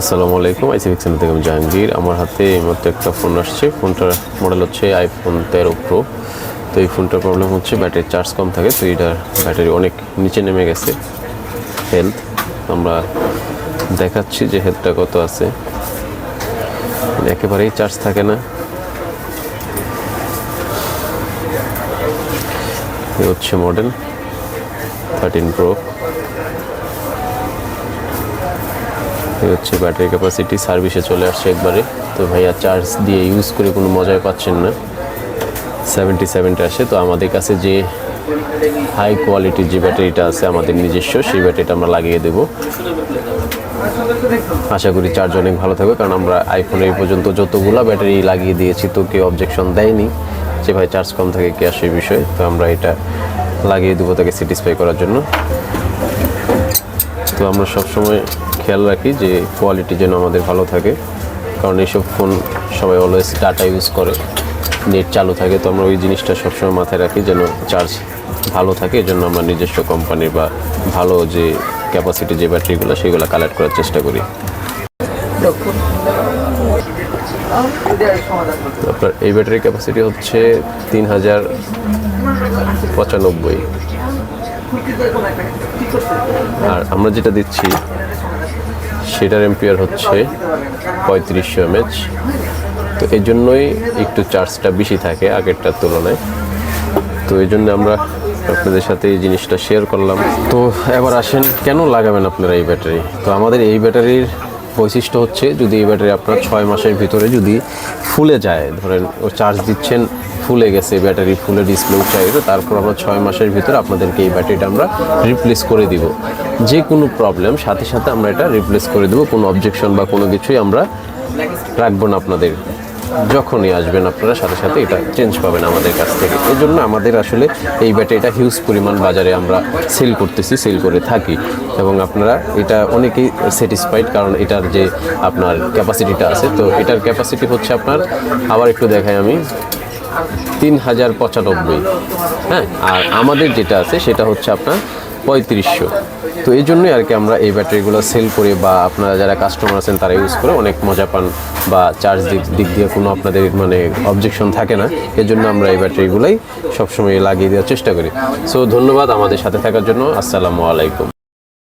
আসসালামু আলাইকুম, আইসি ফিক্সেন থেকে আমি জাহাঙ্গীর। আমার হাতে এই মধ্যে একটা ফোন আসছে। ফোনটার মডেল হচ্ছে আইফোন তেরো প্রো তো এই ফোনটার প্রবলেম হচ্ছে ব্যাটারি চার্জ কম থাকে, তো এটার ব্যাটারি অনেক নিচে নেমে গেছে। হেলথ আমরা দেখাচ্ছি যে হেলথটা কত আছে। মানে একেবারেই চার্জ থাকে না। এই হচ্ছে মডেল থার্টিন প্রো এই হচ্ছে ব্যাটারি ক্যাপাসিটি সার্ভিসে চলে আসছে একবারে। তো ভাইয়া চার্জ দিয়ে ইউজ করে কোনো মজাই পাচ্ছেন না। সেভেন্টি সেভেনটা আসে। তো আমাদের কাছে যে হাই কোয়ালিটির যে ব্যাটারিটা আছে আমাদের নিজস্ব, সেই ব্যাটারিটা আমরা লাগিয়ে দেব। আশা করি চার্জ অনেক ভালো থাকবে। কারণ আমরা আইফোনে এই পর্যন্ত যতগুলো ব্যাটারি লাগিয়ে দিয়েছি তো কেউ অবজেকশন দেয়নি। যে ভাই চার্জ কম থাকে কি আসে বিষয়ে। তো আমরা এটা লাগিয়ে দেবো তাকে স্যাটিসফাই করার জন্য। তো আমরা সবসময় খেয়াল রাখি যে কোয়ালিটি যেন আমাদের ভালো থাকে। কারণ এইসব ফোন সবাই অলওয়েজ ডাটা ইউজ করে। নেট চালু থাকে, তো আমরা ওই জিনিসটা সবসময় মাথায় রাখি যেন চার্জ ভালো থাকে এই জন্য আমরা নিজস্ব কোম্পানির বা ভালো যে ক্যাপাসিটি যে ব্যাটারিগুলো, সেগুলো কালেক্ট করার চেষ্টা করি। আপনার এই ব্যাটারির ক্যাপাসিটি হচ্ছে তিন হাজার পঁচানব্বই। আর আমরা যেটা দিচ্ছি সেটার এম্পিয়ার হচ্ছে পঁয়ত্রিশশো এমএচ তো এই জন্যই একটু চার্জটা বেশি থাকে আগেরটার তুলনায়। তো এই জন্য আমরা আপনাদের সাথে এই জিনিসটা শেয়ার করলাম। তো এবার আসেন, কেন লাগাবেন আপনারা এই ব্যাটারি? তো আমাদের এই ব্যাটারির বৈশিষ্ট্য হচ্ছে যদি এই ব্যাটারি আপনার ছয় মাসের ভিতরে যদি ফুলে যায়, ধরেন ও চার্জ দিচ্ছেন, ফুলে গেছে, ব্যাটারি ফুলে ডিসপ্লে তো তারপর আমরা ছয় মাসের ভিতরে আপনাদেরকে এই ব্যাটারিটা আমরা রিপ্লেস করে দিব। যে কোনো প্রবলেম সাথে সাথে আমরা এটা রিপ্লেস করে দেবো, কোনো অবজেকশন বা কোনো কিছুই আমরা রাখব না আপনাদের। যখনই আসবেন আপনারা, সাথে সাথে এটা চেঞ্জ পাবেন আমাদের কাছ থেকে। এই জন্য আমাদের আসলে এই ব্যাটারিটা হিউজ পরিমাণ বাজারে আমরা সেল করতেছি সেল করে থাকি। এবং আপনারা এটা অনেকেই স্যাটিসফাইড কারণ এটার যে আপনার ক্যাপাসিটিটা আছে, তো এটার ক্যাপাসিটি হচ্ছে আপনার, আবার একটু দেখাই আমি, তিন হাজার পঁচানব্বই। হ্যাঁ আর আমাদের যেটা আছে, সেটা হচ্ছে আপনার পঁয়ত্রিশশো। তো এই জন্যই আর কি আমরা এই ব্যাটারিগুলো সেল করে বা আপনারা যারা কাস্টমার আছেন তারা ইউজ করে অনেক মজা পান বা চার্জ দিক দিক দিয়ে কোনো আপনাদের মানে অবজেকশন থাকে না। এজন্য জন্য আমরা এই ব্যাটারিগুলোই সবসময় লাগিয়ে দেওয়ার চেষ্টা করি। সো ধন্যবাদ আমাদের সাথে থাকার জন্য। আসসালামু আলাইকুম।